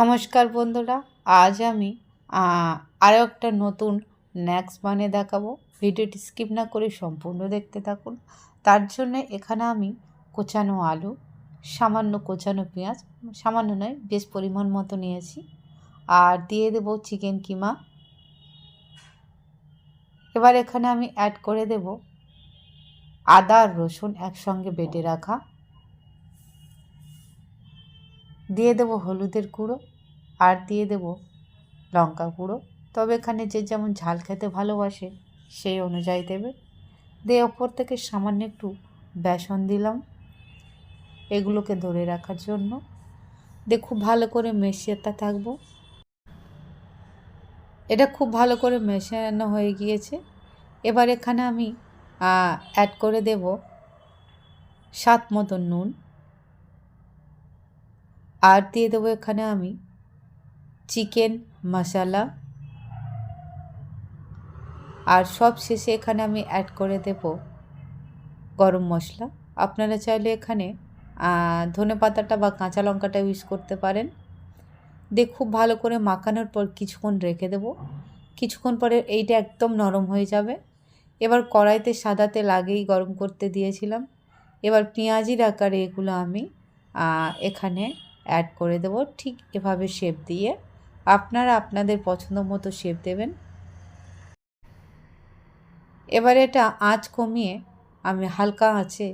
নমস্কার বন্ধুরা, আজ আমি আরও একটা নতুন স্ন্যাক্স বানিয়ে দেখাবো। ভিডিওটি স্কিপ না করে সম্পূর্ণ দেখতে থাকুন। তার জন্য এখানে আমি কোচানো আলু, সামান্য কোচানো পেঁয়াজ, সামান্য নয়, বেশ পরিমাণ মতো নিয়েছি। আর দিয়ে দেব চিকেন কিমা। এবার এখানে আমি অ্যাড করে দেব আদা আর রসুন একসঙ্গে বেটে রাখা। দিয়ে দেবো হলুদের গুঁড়ো আর দিয়ে দেবো লঙ্কা গুঁড়ো। তবে এখানে যে যেমন ঝাল খেতে ভালোবাসে, সেই অনুযায়ী দেবে। দিয়ে ওপর থেকে সামান্য একটু বেসন দিলাম এগুলোকে ধরে রাখার জন্য। দিয়ে খুব ভালো করে মেশাতে থাকব। এটা খুব ভালো করে মেশানো হয়ে গিয়েছে। এবার এখানে আমি অ্যাড করে দেব স্বাদ মতো নুন। আর দিয়ে দেবো এখানে আমি চিকেন মশালা। আর সব শেষে এখানে আমি অ্যাড করে দেব গরম মশলা। আপনারা চাইলে এখানে ধনে পাতাটা বা কাঁচা লঙ্কাটা ইউজ করতে পারেন। দিয়ে খুব ভালো করে মাখানোর পর কিছুক্ষণ রেখে দেব। কিছুক্ষণ পরে এইটা একদম নরম হয়ে যাবে। এবার কড়াইতে সাদা তেল আগেই গরম করতে দিয়েছিলাম। এবার পেঁয়াজির আকারে এগুলো আমি এখানে অ্যাড করে দেব। ঠিক এভাবে শেপ দিয়ে আপনারা আপনাদের পছন্দ মতো শেপ দেবেন। এবার এটা আঁচ কমিয়ে আমি হালকা আঁচে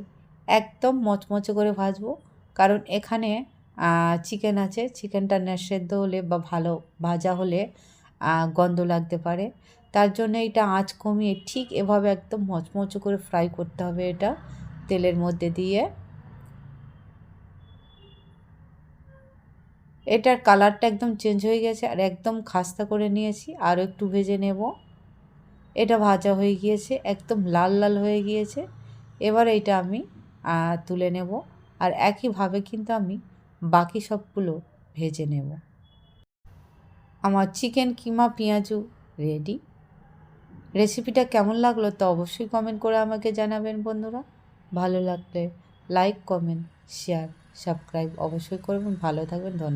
একদম মচমচে করে ভাজবো। কারণ এখানে চিকেন আছে। চিকেনটা সেদ্ধ হলে বা ভালো ভাজা হলে গন্ধ লাগতে পারে। তার জন্য এটা আঁচ কমিয়ে ঠিক এভাবে একদম মচমচে করে ফ্রাই করতে হবে এটা তেলের মধ্যে দিয়ে। এটার কালারটা একদম চেঞ্জ হয়ে গেছে আর একদম খাস্তা করে নিয়েছি। আরও একটু ভেজে নেব। এটা ভাজা হয়ে গিয়েছে, একদম লাল লাল হয়ে গিয়েছে। এবার এটা আমি তুলে নেব। আর একইভাবে কিন্তু আমি বাকি সবগুলো ভেজে নেব। আমার চিকেন কিমা পেঁয়াজু রেডি। রেসিপিটা কেমন লাগল তো অবশ্যই কমেন্ট করে আমাকে জানাবেন বন্ধুরা। ভালো লাগলে লাইক কমেন্ট শেয়ার সাবস্ক্রাইব অবশ্যই করবেন। ভালো থাকবেন, ধন্যবাদ।